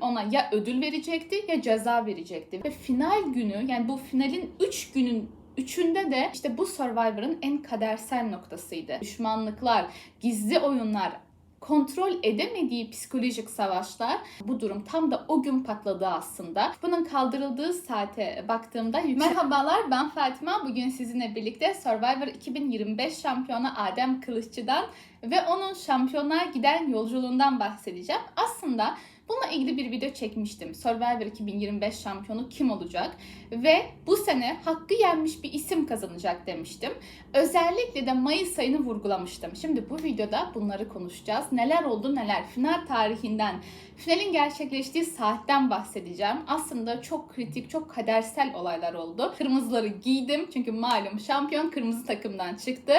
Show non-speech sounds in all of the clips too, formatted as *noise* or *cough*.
Ona ya ödül verecekti ya ceza verecekti. Ve final günü yani bu finalin 3 günün Üçünde de işte bu Survivor'ın en kadersel noktasıydı. Düşmanlıklar, gizli oyunlar, kontrol edemediği psikolojik savaşlar bu durum tam da o gün patladı aslında. Bunun kaldırıldığı saate baktığımda Merhabalar ben Fatima. Bugün sizinle birlikte Survivor 2025 şampiyonu Adem Kılıççı'dan ve onun şampiyonlar giden yolculuğundan bahsedeceğim. Aslında Bununla ilgili bir video çekmiştim. Survivor 2025 şampiyonu kim olacak? Ve bu sene hakkı yenmiş bir isim kazanacak demiştim. Özellikle de Mayıs ayını vurgulamıştım. Şimdi bu videoda bunları konuşacağız. Neler oldu neler. Final tarihinden, finalin gerçekleştiği saatten bahsedeceğim. Aslında çok kritik, çok kadersel olaylar oldu. Kırmızıları giydim çünkü malum şampiyon kırmızı takımdan çıktı.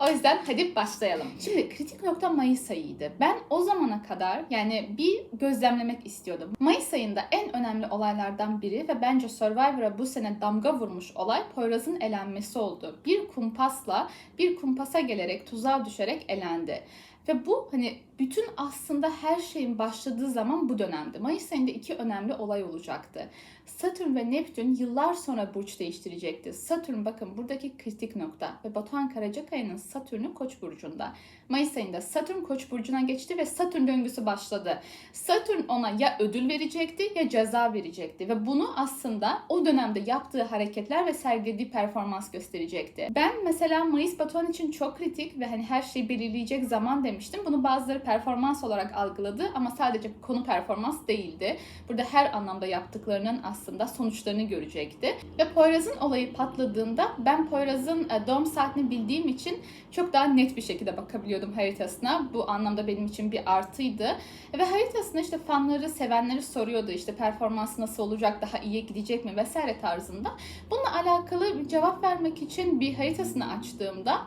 O yüzden hadi başlayalım. Şimdi kritik nokta Mayıs ayıydı. Ben o zamana kadar yani bir gözlemlemek istiyordum. Mayıs ayında en önemli olaylardan biri ve bence Survivor'a bu sene damga vurmuş olay Poyraz'ın elenmesi oldu. Bir kumpasla bir kumpasa gelerek tuzağa düşerek elendi. Ve bu hani bütün aslında her şeyin başladığı zaman bu dönemdi. Mayıs ayında iki önemli olay olacaktı. Satürn ve Neptün yıllar sonra burç değiştirecekti. Satürn bakın buradaki kritik nokta ve Batuhan Karacakaya'nın Satürn'ü Koç burcunda. Mayıs ayında Satürn Koç burcuna geçti ve Satürn döngüsü başladı. Satürn ona ya ödül verecekti ya ceza verecekti ve bunu aslında o dönemde yaptığı hareketler ve sergilediği performans gösterecekti. Ben mesela Mayıs Batuhan için çok kritik ve hani her şeyi belirleyecek zaman demiştim. Bunu bazıları performans olarak algıladı ama sadece konu performans değildi. Burada her anlamda yaptıklarının aslında sonuçlarını görecekti. Ve Poyraz'ın olayı patladığında ben Poyraz'ın e, doğum saatini bildiğim için çok daha net bir şekilde bakabiliyordum haritasına. Bu anlamda benim için bir artıydı. Ve haritasında işte fanları, sevenleri soruyordu işte performans nasıl olacak, daha iyi gidecek mi vesaire tarzında. Bununla alakalı cevap vermek için bir haritasını açtığımda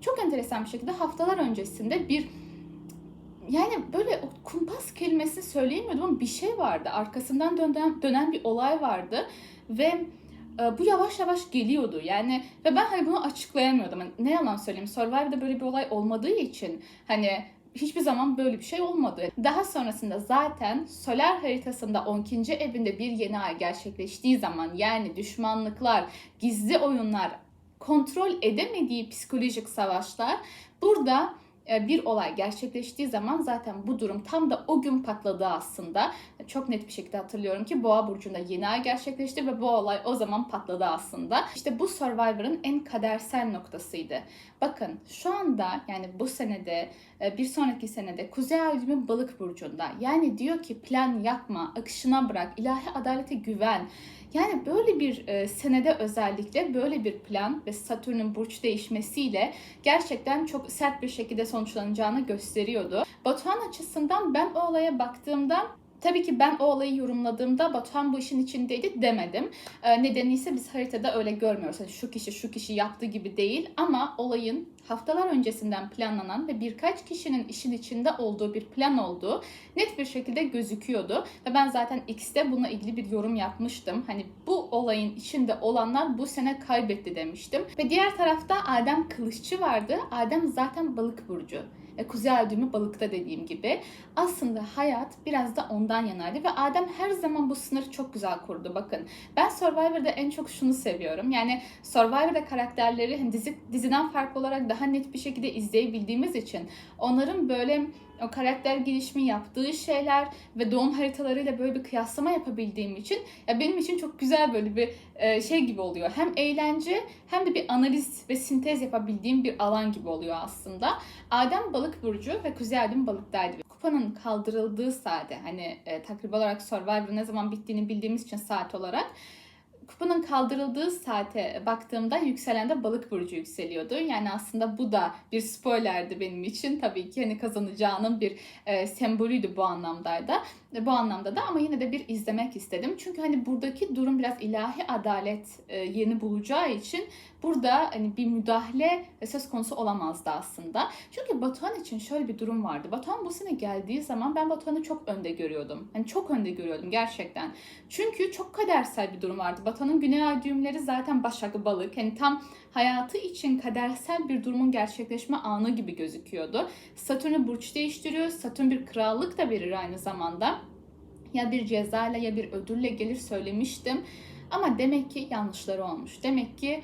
çok enteresan bir şekilde haftalar öncesinde bir yani böyle o kumpas kelimesini söyleyemiyordum ama bir şey vardı. Arkasından dönen, dönen bir olay vardı ve e, bu yavaş yavaş geliyordu. Yani ve ben hani bunu açıklayamıyordum. Hani ne yalan söyleyeyim. Survivor'da böyle bir olay olmadığı için hani hiçbir zaman böyle bir şey olmadı. Daha sonrasında zaten solar haritasında 12. evinde bir yeni ay gerçekleştiği zaman yani düşmanlıklar, gizli oyunlar, kontrol edemediği psikolojik savaşlar burada bir olay gerçekleştiği zaman zaten bu durum tam da o gün patladı aslında. Çok net bir şekilde hatırlıyorum ki Boğa burcunda yeni ay gerçekleşti ve bu olay o zaman patladı aslında. İşte bu Survivor'ın en kadersel noktasıydı. Bakın şu anda yani bu senede e, bir sonraki senede Kuzey Ay düğümü balık burcunda. Yani diyor ki plan yapma, akışına bırak, ilahi adalete güven. Yani böyle bir e, senede özellikle böyle bir plan ve Satürn'ün burç değişmesiyle gerçekten çok sert bir şekilde sonuçlanacağını gösteriyordu. Batuhan açısından ben o olaya baktığımda Tabii ki ben o olayı yorumladığımda Batuhan bu işin içindeydi demedim. E, nedeni ise biz haritada öyle görmüyoruz. Yani şu kişi şu kişi yaptığı gibi değil ama olayın haftalar öncesinden planlanan ve birkaç kişinin işin içinde olduğu bir plan olduğu net bir şekilde gözüküyordu. Ve ben zaten X'te bununla ilgili bir yorum yapmıştım. Hani bu olayın içinde olanlar bu sene kaybetti demiştim. Ve diğer tarafta Adem Kılıççı vardı. Adem zaten balık burcu. E, Kuzey ay düğümü balıkta dediğim gibi. Aslında hayat biraz da ondan yanaydı ve Adem her zaman bu sınırı çok güzel kurdu. Bakın ben Survivor'da en çok şunu seviyorum. Yani Survivor'da karakterleri hani dizi, diziden farklı olarak daha net bir şekilde izleyebildiğimiz için onların böyle o karakter gelişimi yaptığı şeyler ve doğum haritalarıyla böyle bir kıyaslama yapabildiğim için ya benim için çok güzel böyle bir e, şey gibi oluyor. Hem eğlence hem de bir analiz ve sintez yapabildiğim bir alan gibi oluyor aslında. Adem balık burcu ve Kuzey Adem balıktaydı. Kupanın kaldırıldığı saate hani e, takribi olarak Survivor ne zaman bittiğini bildiğimiz için saat olarak kupanın kaldırıldığı saate baktığımda yükselende balık burcu yükseliyordu. Yani aslında bu da bir spoilerdi benim için. Tabii ki hani kazanacağının bir e, sembolüydü bu anlamdaydı. Bu anlamda da ama yine de bir izlemek istedim. Çünkü hani buradaki durum biraz ilahi adalet e, yeni bulacağı için burada hani bir müdahale söz konusu olamazdı aslında. Çünkü Batuhan için şöyle bir durum vardı. Batuhan bu sene geldiği zaman ben Batuhan'ı çok önde görüyordum. Hani çok önde görüyordum gerçekten. Çünkü çok kadersel bir durum vardı. Batuhan'ın güney ay düğümleri zaten Başak Balık. Hani tam hayatı için kadersel bir durumun gerçekleşme anı gibi gözüküyordu. Satürn'ü burç değiştiriyor. Satürn bir krallık da verir aynı zamanda. ya bir cezayla ya bir ödülle gelir söylemiştim. Ama demek ki yanlışları olmuş. Demek ki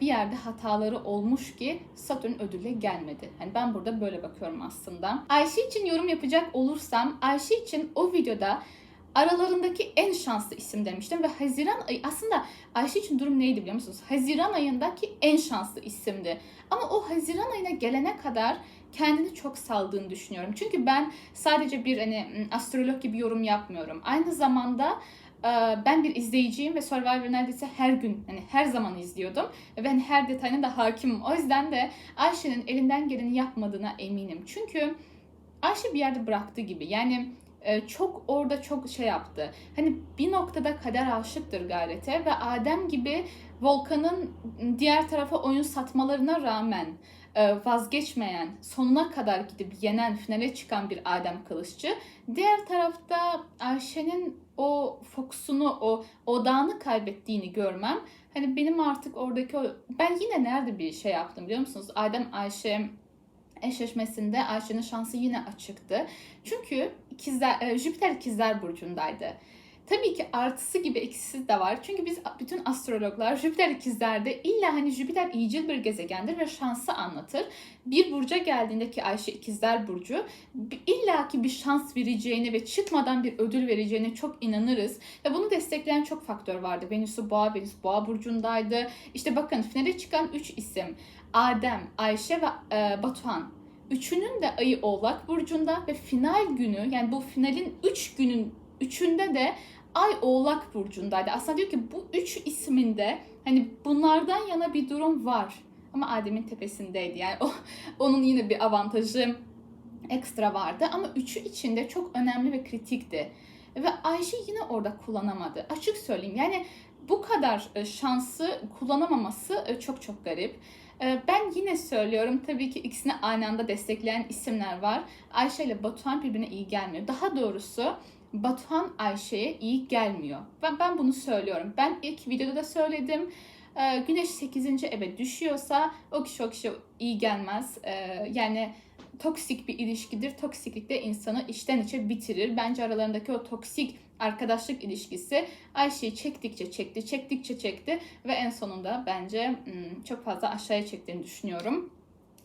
bir yerde hataları olmuş ki Satürn ödülle gelmedi. Hani ben burada böyle bakıyorum aslında. Ayşe için yorum yapacak olursam Ayşe için o videoda aralarındaki en şanslı isim demiştim ve Haziran ayı aslında Ayşe için durum neydi biliyor musunuz? Haziran ayındaki en şanslı isimdi. Ama o Haziran ayına gelene kadar kendini çok saldığını düşünüyorum. Çünkü ben sadece bir hani astrolog gibi yorum yapmıyorum. Aynı zamanda ben bir izleyiciyim ve Survivor neredeyse her gün hani her zaman izliyordum ve ben her detayına da hakimim. O yüzden de Ayşe'nin elinden geleni yapmadığına eminim. Çünkü Ayşe bir yerde bıraktığı gibi. Yani çok orada çok şey yaptı. Hani bir noktada kader aşıktır gayrete ve Adem gibi Volkan'ın diğer tarafa oyun satmalarına rağmen vazgeçmeyen, sonuna kadar gidip yenen, finale çıkan bir Adem Kılıççı. Diğer tarafta Ayşe'nin o fokusunu, o odağını kaybettiğini görmem. Hani benim artık oradaki o... Ben yine nerede bir şey yaptım biliyor musunuz? Adem Ayşe eşleşmesinde Ayşe'nin şansı yine açıktı. Çünkü ikizler, Jüpiter ikizler burcundaydı. Tabii ki artısı gibi eksisi de var. Çünkü biz bütün astrologlar *laughs* Jüpiter ikizlerde illa hani Jüpiter iyicil bir gezegendir ve şansı anlatır. Bir burca geldiğinde ki Ayşe ikizler burcu illaki bir şans vereceğine ve çıkmadan bir ödül vereceğine çok inanırız. Ve bunu destekleyen çok faktör vardı. Venüs'ü boğa, Venüs boğa burcundaydı. İşte bakın finale çıkan 3 isim. Adem, Ayşe ve e, Batuhan. Üçünün de ayı oğlak burcunda ve final günü yani bu finalin 3 üç günün üçünde de Ay Oğlak Burcu'ndaydı. Aslında diyor ki bu üç isminde hani bunlardan yana bir durum var. Ama Adem'in tepesindeydi. Yani o, *laughs* onun yine bir avantajı ekstra vardı. Ama üçü içinde çok önemli ve kritikti. Ve Ayşe yine orada kullanamadı. Açık söyleyeyim yani bu kadar e, şansı kullanamaması e, çok çok garip. E, ben yine söylüyorum tabii ki ikisini aynı anda destekleyen isimler var. Ayşe ile Batuhan birbirine iyi gelmiyor. Daha doğrusu Batuhan Ayşe'ye iyi gelmiyor. Ben, ben bunu söylüyorum. Ben ilk videoda da söyledim. Ee, güneş 8. eve düşüyorsa o kişi o kişi iyi gelmez. Ee, yani toksik bir ilişkidir. Toksiklik de insanı içten içe bitirir. Bence aralarındaki o toksik arkadaşlık ilişkisi Ayşe'yi çektikçe çekti, çektikçe çekti ve en sonunda bence hmm, çok fazla aşağıya çektiğini düşünüyorum.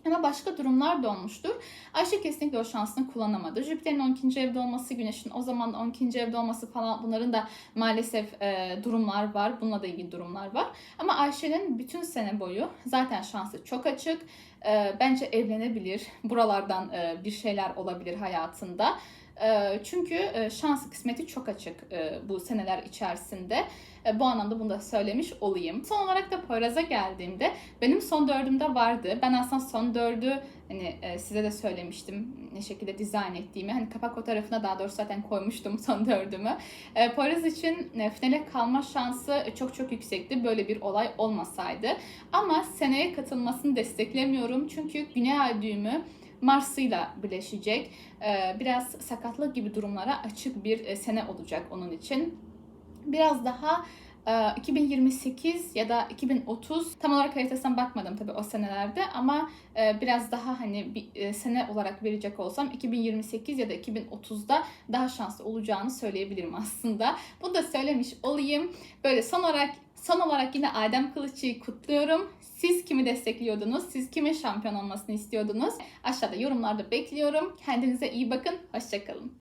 Ama başka durumlar da olmuştur. Ayşe kesinlikle o şansını kullanamadı. Jüpiter'in 12. evde olması, Güneş'in o zaman 12. evde olması falan bunların da maalesef e, durumlar var. Bununla da ilgili durumlar var. Ama Ayşe'nin bütün sene boyu zaten şansı çok açık. E, bence evlenebilir. Buralardan e, bir şeyler olabilir hayatında. E, çünkü e, şans kısmeti çok açık e, bu seneler içerisinde. E, bu anlamda bunu da söylemiş olayım. Son olarak da Poyraz'a geldiğimde benim son dördümde vardı. Ben aslında son dördü hani size de söylemiştim ne şekilde dizayn ettiğimi. Hani kapak fotoğrafına daha doğrusu zaten koymuştum *laughs* son dördümü. Poyraz için finale kalma şansı çok çok yüksekti. Böyle bir olay olmasaydı. Ama seneye katılmasını desteklemiyorum. Çünkü Güney Ay düğümü Mars'ıyla birleşecek. Biraz sakatlık gibi durumlara açık bir sene olacak onun için biraz daha 2028 ya da 2030 tam olarak haritasına bakmadım tabii o senelerde ama biraz daha hani bir sene olarak verecek olsam 2028 ya da 2030'da daha şanslı olacağını söyleyebilirim aslında. Bunu da söylemiş olayım. Böyle son olarak son olarak yine Adem Kılıççı'yı kutluyorum. Siz kimi destekliyordunuz? Siz kimin şampiyon olmasını istiyordunuz? Aşağıda yorumlarda bekliyorum. Kendinize iyi bakın. Hoşçakalın.